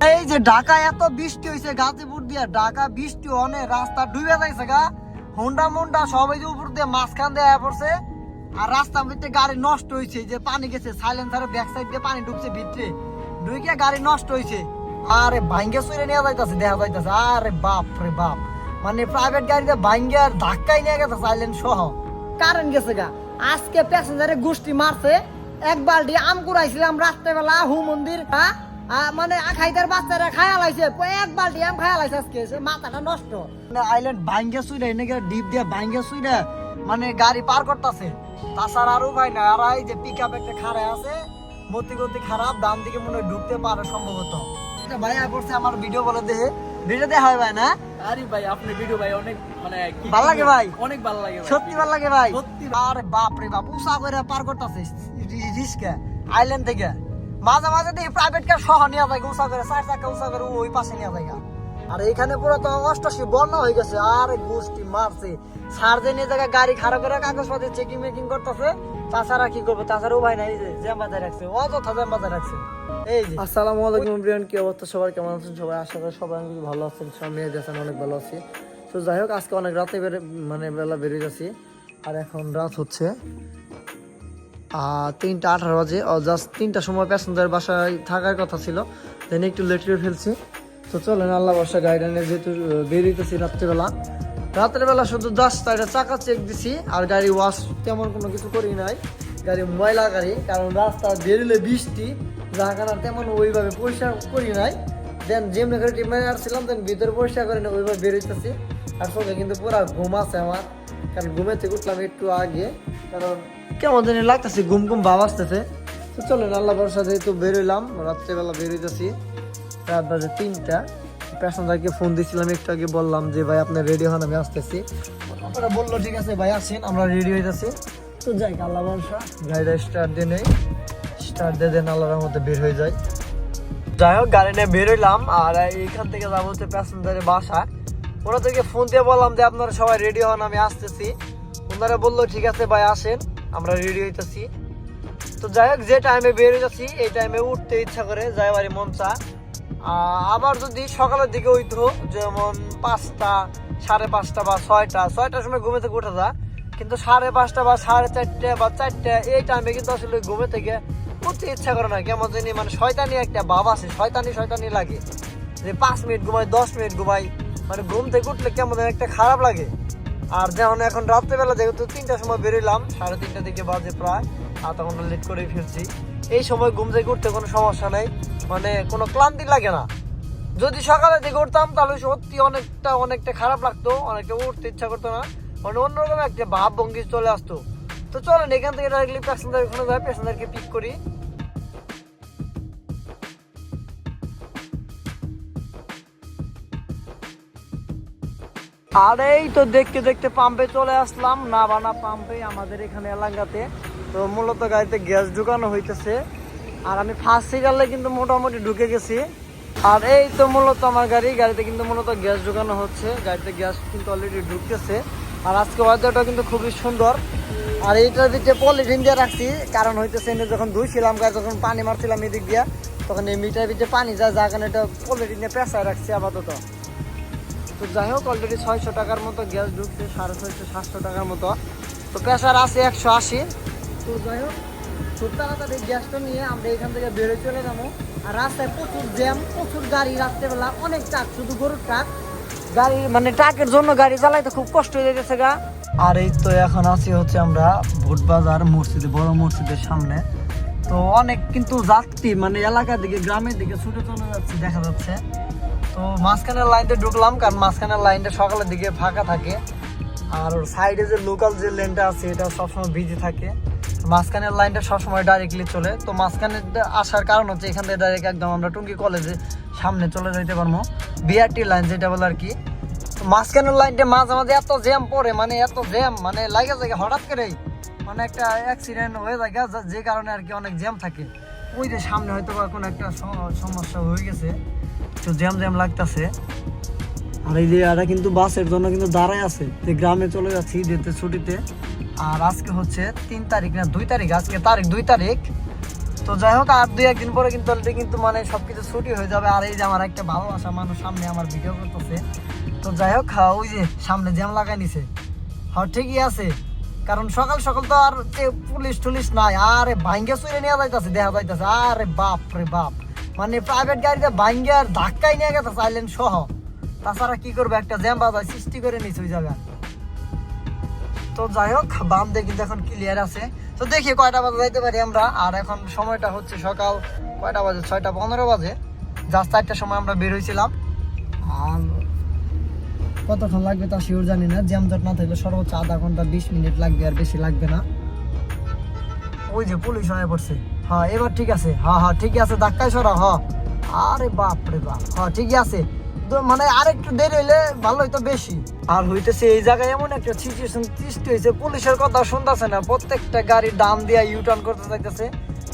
এই যে ঢাকা এত বৃষ্টি হয়েছে গাজীপুর দিয়ে, ঢাকা বৃষ্টি অনেক, রাস্তা ডুবে যাইছে গা। হোন্ডা মোন্ডা সবাই যে উপর দিয়ে মাঝখান দিয়ে পড়ছে। আর রাস্তার মধ্যে গাড়ি নষ্ট হয়েছে যে পানি গেছে সাইলেন্সারের ব্যাক সাইড দিয়ে পানি ঢুকছে ভিতরে। ঢুকে গাড়ি নষ্ট হয়েছে আরে ভাঙ্গে সুরে নিয়ে যাইতেছে দেখা যাইতাছে। আরে বাপ রে বাপ। মানে প্রাইভেট গাড়িতে ভাঙ্গে আর ধাক্কাই নিয়ে গেছে সাইলেন্ট সহ। কারেন্ট গেছে গা। আজকে প্যাসেঞ্জারে গোষ্ঠী মারছে। এক বালটি আম কুড়াইছিলাম রাত্রেবেলা, হু মন্দির হ্যাঁ? মানে খাইতার বাচ্চারা খায়া লাইছে এক বালটি আম খায়া লাইছে আজকে মাথাটা নষ্ট। আইল্যান্ড ভাঙ্গে সুইডা এনেকে ডিপ দিয়ে ভাঙ্গে সুইডা মানে গাড়ি পার করতেছে। তাছাড়া আর উপায় না আর এই যে পিক আপ একটা খারাপ আছে মতি গতি খারাপ দাম দিকে মনে হয় ঢুকতে পারে সম্ভবত। এটা ভাই আয় পড়ছে আমার ভিডিও বলে দেহে ভিডিও দেখা হয় ভাই না? আরে ভাই আপনি ভিডিও ভাই অনেক মানে কি ভালো লাগে ভাই? অনেক ভালো লাগে ভাই। সত্যি ভালো লাগে ভাই? সত্যি আরে বাপ রে বাপ উষা করে পার করতেছে রিস্কে আইল্যান্ড থেকে। মাঝে মাঝে দেখি প্রাইভেট কার সহ নিয়ে যায় উষা করে, চার চাকা উষা করে ওই পাশে নিয়ে যায় আর এখানে পুরো তো অষ্টাশি বন্যা হয়ে গেছে, আর গোষ্ঠী মারছে। সার্জে নিয়ে জায়গায় গাড়ি খারাপ করে কাগজপত্র চেকিং মেকিং করতেছে, তাছাড়া কি করব? তাছাড়া উপায় নাই যে জ্যাম বাজায় রাখছে, অযথা জ্যাম বাজায় রাখছে আসসালামু আলাইকুম ব্রিয়ান কি অবস্থা? সবার কেমন আছেন? সবাই আশা করি সবাই ভালো আছেন সব মেয়ে যাচ্ছেন অনেক ভালো আছি। তো যাই হোক, আজকে অনেক রাতে বেরে মানে বেলা বেরিয়ে যাচ্ছি আর এখন রাত হচ্ছে তিনটা আঠারো বাজে। জাস্ট তিনটা সময় প্যাসেঞ্জার বাসায় থাকার কথা ছিল। দেন একটু লেট করে ফেলছি। তো চলেন আল্লাহ বর্ষা গাইডানে যেহেতু আহ, বেরিয়েতেছি রাত্রেবেলা। শুধু জাস্ট একটা চাকা চেক দিছি আর গাড়ি ওয়াশ তেমন কোনো কিছু করি নাই। গাড়ি ময়লা গাড়ি কারণ রাস্তা বেরোলে বৃষ্টি যার কারণে তেমন ওইভাবে পরিষ্কার করি নাই। দেন যেমনি করে টিমে আসছিলাম দেন ভিতরে পরিষ্কার করে না ওইভাবে বেরোইতেছি আর চোখে কিন্তু পুরা ঘুম আছে আমার। কারণ ঘুমে থেকে উঠলাম একটু আগে কারণ কেমন জানি লাগতেছে, ঘুম ঘুম ভাব আসতেছে। তো চলেন, আল্লাহ ভরসা যেহেতু বেরোইলাম রাত্রেবেলা বেরোইতেছি রাত বাজে তিনটা। প্যাসেঞ্জারকে ফোন দিয়েছিলাম একটু আগে বললাম যে, ভাই, আপনি রেডি হন, আমি আসতেছি। ওরা বলল, ঠিক আছে, ভাই, আসেন, আমরা রেডি হইতেছি। তো যাই, আল্লাহ ভরসা। গাড়িটা স্টার্ট দিয়ে নেই। স্টার্ট দিয়ে দেন, আল্লাহর মধ্যে বের হয়ে যায়। যাই হোক, গাড়ি নিয়ে বেরোইলাম আর এইখান থেকে যাব হচ্ছে প্যাসেঞ্জারের বাসা থেকে ফোন দিয়ে বললাম যে, আপনারা সবাই রেডি হন, আমি আসতেছি। ওনারা বলল, ঠিক আছে, ভাই, আসেন। আমরা রেডি হইতেছি। তো যাই হোক যে টাইমে বের যাচ্ছি এই টাইমে উঠতে ইচ্ছা করে যাই বাড়ি মন চা আবার যদি সকালের দিকে হইতো যেমন পাঁচটা, সাড়ে পাঁচটা বা ছয়টা, ছয়টার সময় ঘুমে থেকে উঠে যা। কিন্তু সাড়ে পাঁচটা বা সাড়ে চারটে বা চারটে, এই টাইমে কিন্তু আসলে ঘুমে থেকে উঠতে ইচ্ছা করে না। কেমন জানি মানে শয়তানি একটা ভাব আছে, শয়তানি শয়তানি লাগে। যে পাঁচ মিনিট ঘুমাই, দশ মিনিট ঘুমাই মানে ঘুম থেকে উঠলে কেমন একটা খারাপ লাগে। আর যেমন এখন রাত্রেবেলা যেহেতু তিনটার সময় বেরোলাম সাড়ে তিনটা দিকে বাজে প্রায়, আর তখন লেট করে ফিরছি। এই সময় ঘুম থেকে উঠতে কোনো সমস্যা নেই মানে কোনো ক্লান্তি লাগে না। যদি সকালে দিকে উঠতাম, তাহলে সত্যি অনেকটা অনেকটা খারাপ লাগতো, অনেকটা উঠতে ইচ্ছা করতো না। মানে অন্যরকম একটা ভাব ভঙ্গি চলে আসতো। তো চলেন, এখান থেকে ডাইরেক্টলি প্যাসেঞ্জার ওখানে যাই প্যাসেঞ্জারকে পিক করি। আর এই তো দেখতে দেখতে পাম্পে চলে আসলাম। না বানা পাম্পে আমাদের এখানে এলাকাতে। তো মূলত গাড়িতে গ্যাস ঢুকানো হইতেছে। আর আমি ফার্স্ট সিগালে কিন্তু মোটামুটি ঢুকে গেছি। আর এই তো মূলত আমার গাড়ি। গাড়িতে কিন্তু মূলত গ্যাস ঢুকানো হচ্ছে। গাড়িতে গ্যাস কিন্তু অলরেডি ঢুকতেছে। আর আজকে ওয়েদারটা কিন্তু খুবই সুন্দর। আর এইটার ভিতরে পলিথিন দিয়ে রাখছি। কারণ হইতেছে এনে যখন ধুইছিলাম, গাড়ি যখন পানি মারছিলাম এদিক দিয়া, তখন এই মিটার ভিতরে পানি যায়, যার কারণে এটা পলিথিন দিয়ে পেঁচায় রাখছি আপাতত। তো যাই হোক অলরেডি ছয়শো টাকার মতো গ্যাস ঢুকছে, সাড়ে ছয়শো, সাতশো টাকার মতো। তো প্রেশার আছে একশো আশি। তো যাই হোক, খুব তাড়াতাড়ি গ্যাসটা নিয়ে আমরা এখান থেকে বেরোয় চলে যাব। আর রাস্তায় প্রচুর জ্যাম, প্রচুর গাড়ি, রাত্রেবেলা অনেক ট্রাক, শুধু গরুর ট্রাক। গাড়ি মানে ট্রাকের জন্য গাড়ি চালাইতে খুব কষ্ট হয়ে যাচ্ছে গা। আর এই তো এখন আছি হচ্ছে আমরা ভোট বাজার মসজিদে, বড় মসজিদের সামনে। তো অনেক কিন্তু যাত্রী মানে এলাকার দিকে, গ্রামের দিকে ছুটে চলে যাচ্ছে, দেখা যাচ্ছে। তো মাঝখানের লাইনটা ঢুকলাম, কারণ মাঝখানের লাইনটা সকালের দিকে ফাঁকা থাকে। আর সাইডে যে লোকাল যে লেনটা আছে, এটা সবসময় বিজি থাকে। মাঝখানের লাইনটা সবসময় ডাইরেক্টলি চলে। তো মাঝখানে আসার কারণ হচ্ছে, এখান থেকে ডাইরেক্ট একদম আমরা টুঙ্গি কলেজে সামনে চলে যেতে পারব। বিআরটি লাইন যেটা বলে আর কি। মাঝখানের লাইনটা মাঝে মাঝে এত জ্যাম পড়ে মানে এত জ্যাম মানে লাগে যায় হঠাৎ করেই মানে একটা অ্যাক্সিডেন্ট হয়ে যায় যে কারণে আর কি অনেক জ্যাম থাকে। ওই যে সামনে হয়তো বা কোনো একটা সমস্যা হয়ে গেছে। তো জ্যাম জ্যাম লাগতেছে। আর এই যে এরা কিন্তু বাসের জন্য কিন্তু দাঁড়ায় আছে। যে গ্রামে চলে যাচ্ছি যেতে ছুটিতে। আর আজকে হচ্ছে তিন তারিখ না দুই তারিখ আজকে তারিখ দুই তারিখ। তো যাই হোক আর দুই একদিন পরে কিন্তু অলরেডি কিন্তু মানে সবকিছু ছুটি হয়ে যাবে। আর এই যে আমার একটা ভালোবাসা মানুষ সামনে আমার ভিডিও করতেছে। তো যাই হোক হ্যাঁ, ওই যে সামনে জ্যাম লাগাই নিছে। হ্যাঁ ঠিকই আছে। কারণ সকাল সকাল তো আর পুলিশ টুলিশ নাই। আরে ভাঙ্গে চুরে নিয়ে যাইতেছে দেখা যাইতাছে। আরে বাপ রে বাপ। মানে প্রাইভেট গাড়িতে ভাঙ্গে আর ধাক্কাই নিয়ে গেছে সাইলেন্ট সহ। তাছাড়া কি করবে, একটা জ্যাম বাজার সৃষ্টি করে নিছে ওই জায়গায়। তো যাই হোক, বাম দিয়ে কিন্তু এখন ক্লিয়ার আছে। তো দেখি কয়টা বাজে, যাইতে পারি আমরা। আর এখন সময়টা হচ্ছে সকাল কয়টা বাজে? ছয়টা পনেরো বাজে। জাস্ট চারটার সময় আমরা বের হয়েছিলাম আর কতক্ষণ লাগবে তা শিওর জানি না। জ্যাম জট না থাকলে সর্বোচ্চ আধা ঘণ্টা, বিশ মিনিট লাগবে আর বেশি লাগবে না। ওই যে পুলিশ হয়ে পড়ছে। হ্যাঁ এবার ঠিক আছে। হ্যাঁ হ্যাঁ ঠিক আছে, ধাক্কায় সরা হ আরে বাপ রে বাপ। হ্যাঁ ঠিকই আছে। মানে আরেকটু দেরি হইলে ভালো হইতো বেশি। আর হইতেছে এই জায়গায় এমন একটা সিচুয়েশন সৃষ্টি হয়েছে পুলিশের কথা শুনতেছে না, প্রত্যেকটা গাড়ি ডাম দিয়ে ইউটার্ন করতে চাইতেছে।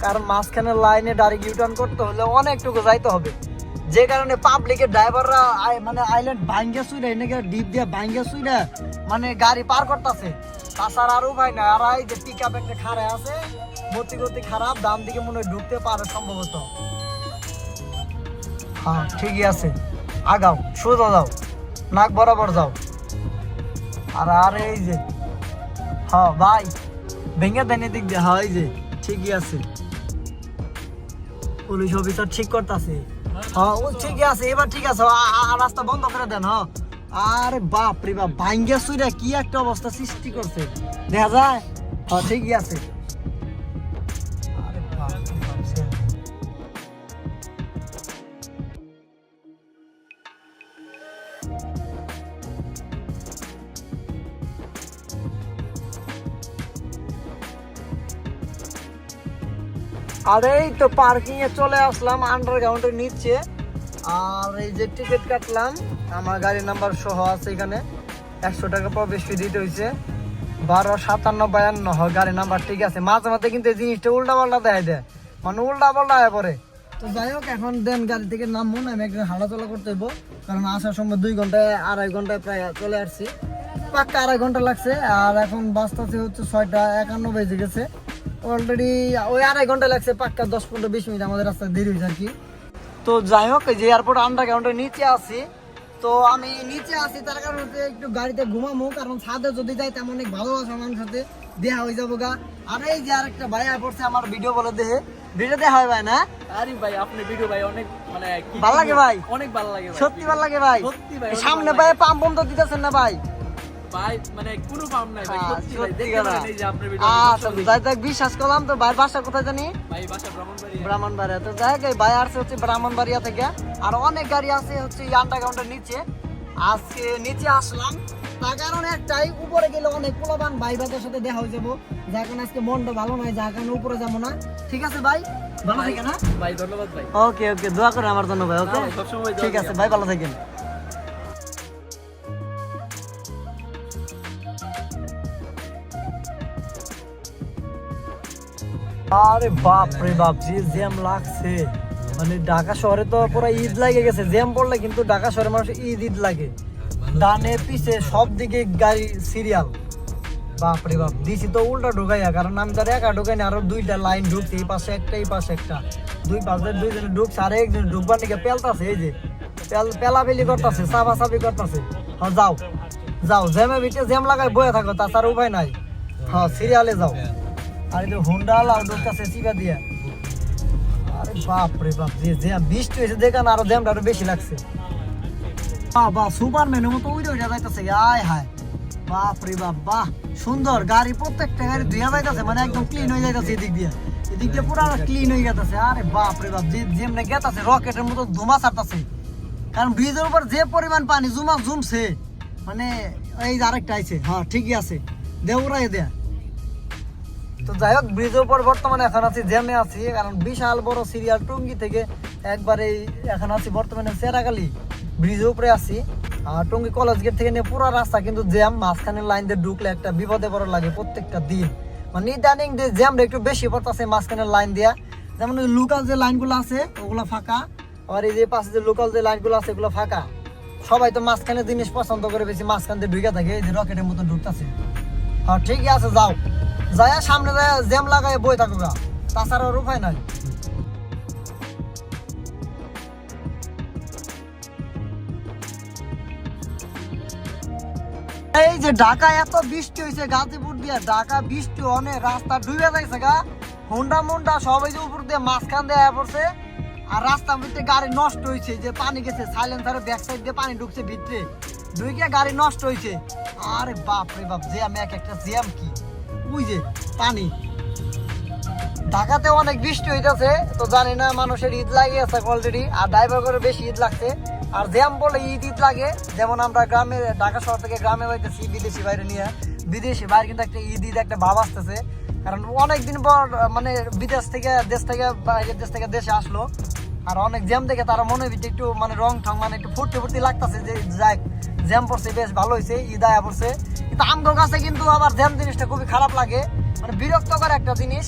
কারণ মাঝখানে লাইনে ডাইরেক্ট ইউটার্ন করতে হলে অনেকটুকু যাইতে হবে। যে কারণে পাবলিকের ড্রাইভাররা মানে আইল্যান্ড ভাঙ্গে শুইলে এনেকে ডিপ দিয়ে ভাঙ্গে শুইলে মানে গাড়ি পার করতেছে। তাছাড়া আর উপায় না আর এই যে পিক আপ একটা খারাপ আছে গতি গতি খারাপ দাম দিকে মনে হয় ঢুকতে পারে সম্ভবত। হ্যাঁ ঠিকই আছে। আগাও, সোজা যাও, নাক বরাবর যাও। আর আর এই যে হ্যাঁ ভাই, ভেঙে দেন দিক দিয়ে হ্যাঁ এই যে, ঠিকই আছে। পুলিশ অফিসার ঠিক করতেছে। হ্যাঁ ও ঠিকই আছে, এবার ঠিক আছে রাস্তা বন্ধ করে দেন হ্যাঁ। আরে বাপ রে বাপ ভাঙ্গে সুইরা কি একটা অবস্থা সৃষ্টি করছে? দেখা যায়? হ্যাঁ ঠিকই আছে। আরে এই তো পার্কিং এ চলে আসলাম আন্ডারগ্রাউন্ডের নিচে। আর এই যে টিকিট কাটলাম, আমার গাড়ির নাম্বার সহ আছে এখানে। একশো টাকা প্রবেশ ফি দিতে হয়েছে বারো সাতান্ন বায়ান্ন হয় গাড়ির নাম্বার ঠিক আছে। মাঝে মাঝে কিন্তু এই জিনিসটা উল্টা পাল্টা দেয়। দেয় মানে উল্টা পাল্টা হয়ে পড়ে। তো যাই হোক, এখন দেন গাড়ি থেকে নামবো না আমি একদিন হাঁটাচলা করতে হইব। কারণ আসার সময় দুই ঘন্টায়, আড়াই ঘন্টায় প্রায় চলে আসছি। পাক্কা আড়াই ঘণ্টা লাগছে। আর এখন বাসটাতে হচ্ছে ছয়টা একান্ন বেজে গেছে। অলরেডি ওই আড়াই ঘণ্টা লাগছে, পাক্কা দশ পনেরো, বিশ মিনিট আমাদের রাস্তায় দেরি হয়েছে আর কি। তো যাই হোক এই যে এয়ারপোর্ট আন্ডারগ্রাউন্ডের নিচে আছি। তো আমি নিচে আছি তার কারণে হচ্ছে একটু গাড়িতে ঘুমামো কারণ ছাদে যদি যাই তেমন অনেক ভালোবাসা আমার সাথে দেহা হয়ে যাব গা। আর এই যে আরেকটা ভাইয়া পড়ছে আমার ভিডিও বলে দেহে। ভিডিও দেখা হয় ভাই না? আরে ভাই আপনি ভিডিও ভাই অনেক মানে ভালো লাগে ভাই? অনেক ভালো লাগে সত্যি ভালো লাগে ভাই? সত্যি ভাই, সামনে ভাই পাম্প বন্ধ দিতেছেন না ভাই? ভাই মানে কোনো পাম নাই ভাই হ্যাঁ, সত্যি ভাই দেখতে পারেন এই যে আপনার ভিডিও আচ্ছা যাই যাক বিশ্বাস করলাম তো ভাই বাসা কোথায় জানি? ভাই বাসা ব্রাহ্মণবাড়ি ব্রাহ্মণবাড়িয়া। তো যাই এই ভাই আসছে হচ্ছে ব্রাহ্মণবাড়িয়া থেকে। আর অনেক গাড়ি আছে হচ্ছে আন্ডারগ্রাউন্ডের নিচে। আজকে নিচে আসলাম। তার কারণ একটাই উপরে গেলে অনেক পোলাবান ভাই ভাইদের সাথে দেখা হয়ে যাব। যার কারণে আজকে মনটা ভালো নয় যার কারণে উপরে যাব না। ঠিক আছে ভাই? ভালো না ভাই ধন্যবাদ ভাই। ওকে ওকে দোয়া করে আমার জন্য ভাই ওকে? ঠিক আছে ভাই ভালো থাকেন। আরে বাপ রে বাপ, যে জ্যাম লাগছে। মানে ঢাকা শহরে তো পুরো ঈদ লাগে গেছে। জ্যাম পড়লে কিন্তু ঢাকা শহরে মানুষ ঈদ ঈদ লাগে। ডানে পিছে সব দিকে গাড়ি সিরিয়াল বাপ রে বাপ, দিছি তো উল্টা ঢুকাইয়া, কারণ আমি তার একা ঢুকাই না আরও দুইটা লাইন ঢুকছে, এই পাশে একটা, এই পাশে একটা। দুই পাশে দুইজনে ঢুকছে, আর একজন ঢুকবার দিকে পেলতাছে, এই যে। পেল পেলাপেলি করতেছে চাপা চাপি করতেছে। হ্যাঁ যাও। যাও, জ্যামে ভিতরে জ্যাম লাগাই বয়ে থাকো, তাছাড়া উপায় নাই। হ্যাঁ সিরিয়ালে যাও। আর যে হুন্ডা লাউ ঢুকতেছে চিপা দিয়া। আরে বাপ রে বাপ, যে জ্যাম, বৃষ্টি হয়েছে, দেখান আরও জ্যামটা আরও বেশি লাগছে। বাহ সুপারম্যানের মতো উইরে উইরে যাইতেছে, আয় হায়। বাপ রে বাপ, বাহ, সুন্দর গাড়ি, প্রত্যেকটা গাড়ি ধুয়া যাইতেছে মানে একদম ক্লিন হয়ে যাইতেছে এদিক দিয়ে। এদিক দিয়ে পুরো ক্লিন হয়ে গেছে আরে বাপ রে বাপ, যে যেমনে গেতাছে, রকেটের মতো ধুমা ছাড়তাছে। কারণ ব্রিজের উপর যে পরিমাণ পানি জুমা জুমছে মানে এই আরেকটা আইছে হ্যাঁ ঠিকই আছে। দেউরাই দেয়া তো যাই হোক ব্রিজের উপর বর্তমানে এখন আছি জ্যামে আছি, কারণ বিশাল বড় সিরিয়াল টুঙ্গি থেকে একবারে এখন আছি বর্তমানে সেরাগালি ব্রিজের উপরে আছি। আর টঙ্গি কলেজ গেট থেকে নিয়ে পুরো রাস্তা কিন্তু জ্যাম মাঝখানে লাইন দিয়ে ঢুকলে একটা বিপদে পড়া লাগে প্রত্যেকটা দিন। মানে ইদানিং যে জ্যামটা একটু বেশি পড়তেছে মাঝখানে লাইন দেয়া। যেমন ওই লোকাল যে লাইনগুলো আছে, ওগুলো ফাঁকা। আর এই যে পাশে যে লোকাল যে লাইনগুলো আছে এগুলো ফাঁকা। সবাই তো মাঝখানে জিনিস পছন্দ করে বেশি মাঝখান দিয়ে ঢুকে থাকে, এই যে রকেটের মতন ঢুকতেছে। হ্যাঁ ঠিকই আছে, যাও। যায়া সামনে যায় জ্যাম লাগায় বই থাকো তাছাড়া উপায় নাই। এই যে ঢাকা এত বৃষ্টি হয়েছে গাজীপুর দিয়ে। ঢাকা বৃষ্টি অনেক, রাস্তা ডুবে যাইছে গা। হুন্ডা মুন্ডা সবাই যে উপর দিয়ে মাঝখান দিয়ে পড়ছে। আর রাস্তার ভিতরে গাড়ি নষ্ট হয়েছে যে পানি গেছে সাইলেন্সারে ব্যাক সাইড দিয়ে পানি ঢুকছে ভিতরে। দুইকে গাড়ি নষ্ট হয়েছে আরে বাপ রে বাপ জ্যাম এক একটা জ্যাম কি? ওই যে পানি। ঢাকাতে অনেক বৃষ্টি হইতেছে, তো জানি না মানুষের ঈদ লাগে আছে অলরেডি আর ড্রাইভার করে বেশি ঈদ লাগছে। আর জ্যাম বলে ঈদ ঈদ লাগে। যেমন আমরা গ্রামে, ঢাকা শহর থেকে গ্রামে বাইতেছি বিদেশি বাইরে নিয়ে। বিদেশি বাইরে কিন্তু একটা ঈদ ঈদ একটা ভাব আসতেছে। কারণ অনেকদিন পর মানে বিদেশ থেকে, দেশ থেকে, বাইরের দেশ থেকে দেশে আসলো। আর অনেক জ্যাম দেখে তারা মনে ভিতরে একটু মানে রং ঠং মানে একটু ফুর্তি ফুর্তি লাগতেছে যে যাক, জ্যাম পড়ছে, বেশ ভালো হয়েছে ঈদ আয়া পড়ছে। কিন্তু আমগোর কাছে কিন্তু আবার জ্যাম জিনিসটা খুবই খারাপ লাগে। মানে বিরক্তকর একটা জিনিস।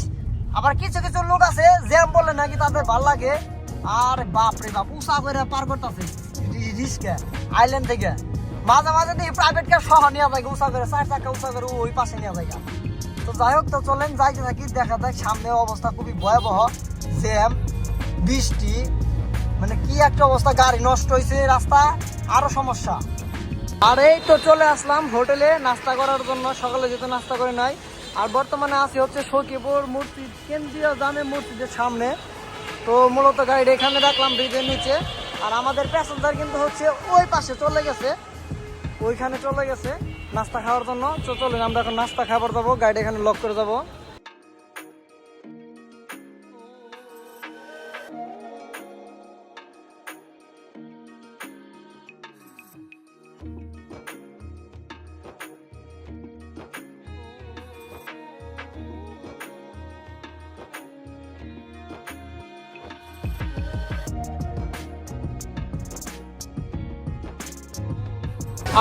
আবার কিছু কিছু লোক আছে, জ্যাম বলে নাকি তাদের ভালো লাগে। আর বাপ রে বাপ উষা করে পার করতেছে। রিস্কে আইল্যান্ড থেকে। মাঝে মাঝে দেখি প্রাইভেট কার সহ নিয়ে যায় উষা করে, চার চাকা উষা করে, ওই পাশে নিয়ে যায় তো যাই হোক, তো চলেন যাইতে থাকি দেখা যাক সামনে অবস্থা খুবই ভয়াবহ, জ্যাম। বৃষ্টি মানে কি একটা অবস্থা, গাড়ি নষ্ট হয়েছে রাস্তা, আরও সমস্যা। আর এই তো চলে আসলাম হোটেলে, নাস্তা করার জন্য, সকালে যেহেতু নাস্তা করে নাই। আর বর্তমানে আছি হচ্ছে সখীপুর মূর্তি কেন্দ্রীয় জামে মসজিদের সামনে। তো মূলত গাড়ি এখানে রাখলাম ব্রিজের নিচে। আর আমাদের প্যাসেঞ্জার কিন্তু হচ্ছে ওই পাশে চলে গেছে। ওইখানে চলে গেছে নাস্তা খাওয়ার জন্য। তো চলুন, আমরা এখন নাস্তা খাবার যাব, গাড়ি এখানে লক করে যাব।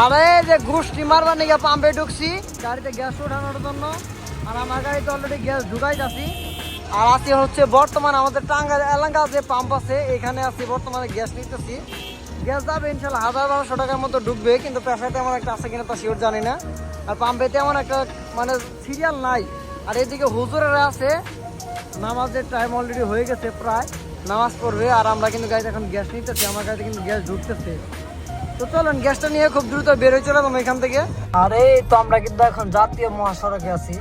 আরে যে গোষ্ঠী মারবার নিয়ে পাম্পে ঢুকছি, গাড়িতে গ্যাস ওঠানোর জন্য। আর আমার গাড়িতে অলরেডি গ্যাস ঢুকাই যাচ্ছি। আর আছি হচ্ছে বর্তমান আমাদের টাঙ্গার এলাকা যে পাম্প আছে, এখানে আছি বর্তমানে গ্যাস নিতেছি। গ্যাস যাবে ইনশাল্লাহ হাজার বারোশো টাকার মতো ঢুকবে, কিন্তু পেশায় তেমন একটা আছে কিনা তা শিওর জানি না। আর পাম্পে তেমন একটা মানে সিরিয়াল নাই। আর এদিকে হুজুরেরা আছে, নামাজের টাইম অলরেডি হয়ে গেছে প্রায়, নামাজ পড়বে। আর আমরা কিন্তু গাড়িতে এখন গ্যাস নিতেছি, আমার গাড়িতে কিন্তু গ্যাস ঢুকতেছে। তো চলুন, গ্যাসটা নিয়ে খুব দ্রুত বেরোয় এখান থেকে। তো আমরা কিন্তু এখন জাতীয় মহাসড়কে আছি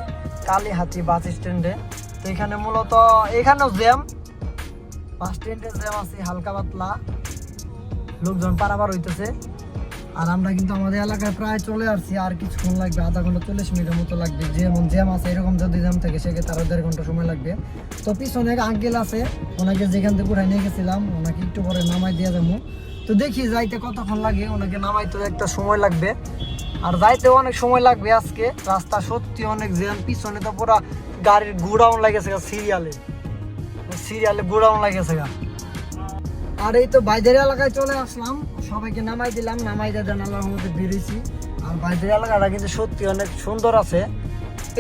কালীহাতি বাস স্ট্যান্ডে। তো এখানে মূলত এখানেও জ্যাম, বাস স্ট্যান্ডে জ্যাম আছে, হালকা পাতলা। লোকজন পারাবার হইতেছে। আর আমরা কিন্তু আমাদের এলাকায় প্রায় চলে আসছি, আর কিছুক্ষণ লাগবে, আধা ঘণ্টা চল্লিশ মিনিটের মতো লাগবে। যেমন জ্যাম আছে, এরকম যদি জ্যাম থাকে, সেক্ষেত্রে আরও দেড় ঘণ্টা সময় লাগবে। তো পিছনে আঙ্কেল আছে, ওনাকে যেখান থেকে উঠাই নিয়ে গেছিলাম, ওনাকে একটু পরে নামাই দিয়ে যাব। তো দেখি যাইতে কতক্ষণ লাগে, ওনাকে নামাইতে একটা সময় লাগবে। আর যাইতে অনেক সময় লাগবে আজকে, রাস্তা সত্যি অনেক জ্যাম, পিছনে তো পুরা গাড়ির গুড়াউন লাগেছে সিরিয়ালে। সিরিয়ালে গুড়াউন লাগেছে গা। আর এই তো বাইদের এলাকায় চলে আসলাম, সবাইকে নামাই দিলাম, নামাই দিয়ে জানালার মধ্যে বেরিয়েছি। আর বাইদের এলাকাটা কিন্তু সত্যি অনেক সুন্দর আছে।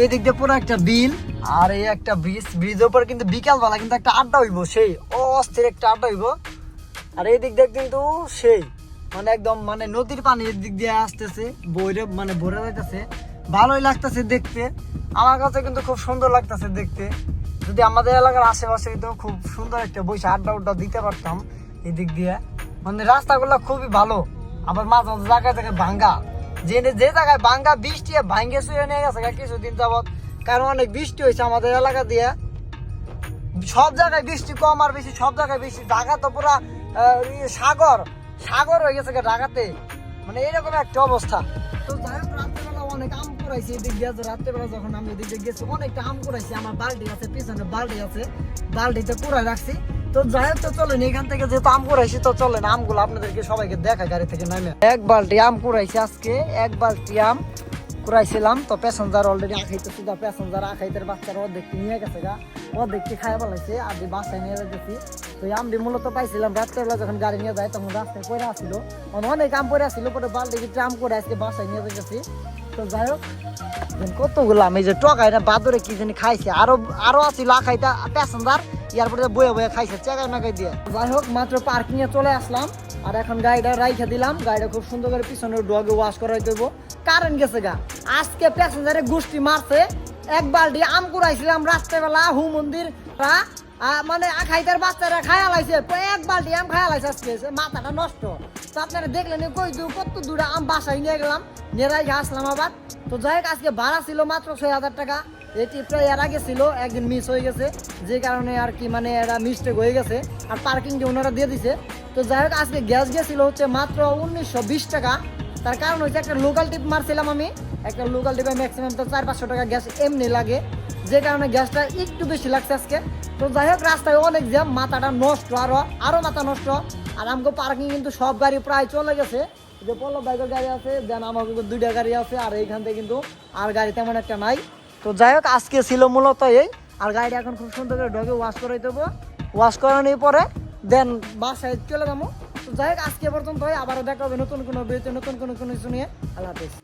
এই দিক দিয়ে পুরো একটা বিল, আর এই একটা ব্রিজ, ব্রিজের উপর কিন্তু বিকালবেলা কিন্তু একটা আড্ডা হইব, সেই অস্থির একটা আড্ডা হইব। আর এই দিক দিয়ে কিন্তু সেই মানে একদম মানে নদীর পানি এর দিক দিয়ে আসতেছে, বইরে মানে ভরে যাইতেছে। ভালোই লাগতেছে দেখতে। আমার কাছে কিন্তু খুব সুন্দর লাগতেছে দেখতে। যদি আমাদের এলাকার আশেপাশে তো খুব সুন্দর একটা বসে আড্ডা উড্ডা দিতে পারতাম এই দিক দিয়ে। মানে রাস্তাগুলো খুবই ভালো, আবার মাঝে মাঝে জায়গায় জায়গায় ভাঙ্গা। যে যে জায়গায় ভাঙ্গা বৃষ্টি ভাঙ্গে শুয়ে নিয়ে গেছে কিছুদিন যাবত কারণ অনেক বৃষ্টি হয়েছে আমাদের এলাকা দিয়ে। সব জায়গায় বৃষ্টি কম আর বেশি, সব জায়গায় বৃষ্টি। ঢাকা তো পুরা সাগর সাগর হয়ে গেছে ঢাকাতে। মানে এরকম একটা অবস্থা। তো যাই রাত্রেবেলা অনেক আম কুড়াইছি এদিক দিয়ে। রাত্রেবেলা যখন আমি এদিক দিয়ে গেছি, অনেকটা আম কুড়াইছি। আমার বালতি আছে, পিছনে বালতি আছে। বালতিতে কুড়াই রাখছি। তো যাই তো চলেন, এখান থেকে যেহেতু আম কুড়াইছি, তো চলেন, আমগুলো আপনাদেরকে সবাইকে দেখা গাড়ি থেকে নামে। এক বালতি আম কুড়াইছি আজকে, এক বালতি আম কুড়াইছিলাম। তো প্যাসেঞ্জার অলরেডি আখাইতে সুদা প্যাসেঞ্জার আখাইতের বাচ্চারা অর্ধেকটি নিয়ে গেছে গা। অর্ধেকটি খাই বলাইছে আর বাসায় নিয়ে যেতেছি তো আমটি মূলত পাইছিলাম রাত্রেবেলা যখন গাড়ি নিয়ে যায়, তখন রাস্তায় পড়ে আসছিল অনেক আম পড়ে আসছিল পরে বালতি কিছু আম করে আজকে বাসায় নিয়ে যেতেছি তো যাই হোক কতগুলো আমি যে টকাই না বাদরে কি জানি খাইছে। আরও আরও আছিল আখাইটা প্যাসেঞ্জার ইয়ার পরে বয়ে বয়ে খাইছে চেকাই মেকাই দিয়ে। যাই হোক, মাত্র পার্কিং এ চলে আসলাম। আর এখন গাড়িটা রাইখে দিলাম। গাড়িটা খুব সুন্দর করে পিছনে ডগে ওয়াশ করাই দেবো কারেন্ট গেছে গা। আজকে প্যাসেঞ্জারে গোষ্ঠী মারছে। এক বালটি আম কুড়াইছিলাম রাত্রেবেলা, হু মন্দির মানে আখাইতার বাচ্চারা খায়া লাইছে এক বালটি আম খায়া লাইছে আজকে। মাথাটা নষ্ট। তো আপনারা দেখলেন কই দূর, কত দূরে আম বাসায় নিয়ে গেলাম নেরাই আসলাম আবার। তো যাই হোক, আজকে ভাড়া ছিল মাত্র ছয় হাজার টাকা। এই ট্রিপটা এর আগে ছিল, একদিন মিস হয়ে গেছে। যে কারণে আর কি মানে এটা মিস্টেক হয়ে গেছে। আর পার্কিং ওনারা দিয়ে দিছে। তো যাই হোক, আজকে গ্যাস গেছিল হচ্ছে মাত্র উনিশশো বিশ টাকা। তার কারণ হচ্ছে একটা লোকাল টিপ মারছিলাম আমি। একটা লোকাল টিপে ম্যাক্সিমাম তো চার পাঁচশো টাকা গ্যাস এমনি লাগে। যে কারণে গ্যাসটা একটু বেশি লাগছে আজকে। তো যাই হোক, রাস্তায় অনেক জ্যাম মাথাটা নষ্ট আরও আরও মাথা নষ্ট। আর আমাকে পার্কিং কিন্তু সব গাড়ি প্রায় চলে গেছে। যে পল্লব বাইকের গাড়ি আছে, দেন আমার কিন্তু দুইটা গাড়ি আছে, আর এইখান থেকে কিন্তু আর গাড়ি তেমন একটা নাই। তো যাই হোক, আজকে ছিল মূলত এই। আর গাড়িটা এখন খুব সুন্দর করে ঢোকে ওয়াশ করে দেবো ওয়াশ করানোর পরে, দেন বাসায় চলে যাব। তো যাই হোক, আজকে পর্যন্ত আবারও দেখা হবে নতুন কোনো ভিডিওতে, নতুন কোনো কোনো কিছু নিয়ে। আল্লাহ হাফিজ।